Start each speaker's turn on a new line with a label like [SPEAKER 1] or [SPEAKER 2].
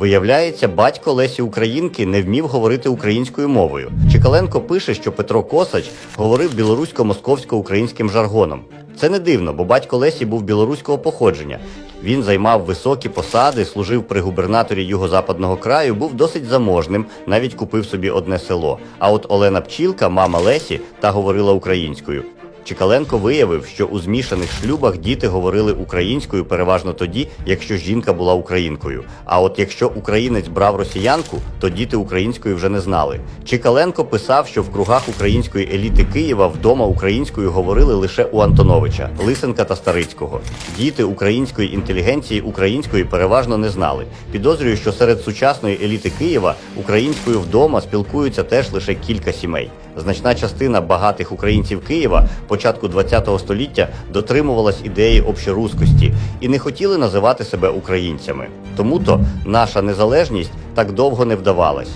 [SPEAKER 1] Виявляється, батько Лесі Українки не вмів говорити українською мовою. Чекаленко пише, що Петро Косач говорив білорусько-московсько-українським жаргоном. Це не дивно, бо батько Лесі був білоруського походження. Він займав високі посади, служив при губернаторі юго-западного краю, був досить заможним, навіть купив собі одне село. А от Олена Пчілка, мама Лесі, та говорила українською. Чекаленко виявив, що у змішаних шлюбах діти говорили українською переважно тоді, якщо жінка була українкою. А от якщо українець брав росіянку, то діти української вже не знали. Чекаленко писав, що в кругах української еліти Києва вдома українською говорили лише у Антоновича, Лисенка та Старицького. Діти української інтелігенції української переважно не знали. Підозрюю, що серед сучасної еліти Києва українською вдома спілкуються теж лише кілька сімей. Значна частина багатих українців Києва початку ХХ століття дотримувалась ідеї общорускості і не хотіли називати себе українцями. Тому то наша незалежність так довго не вдавалась.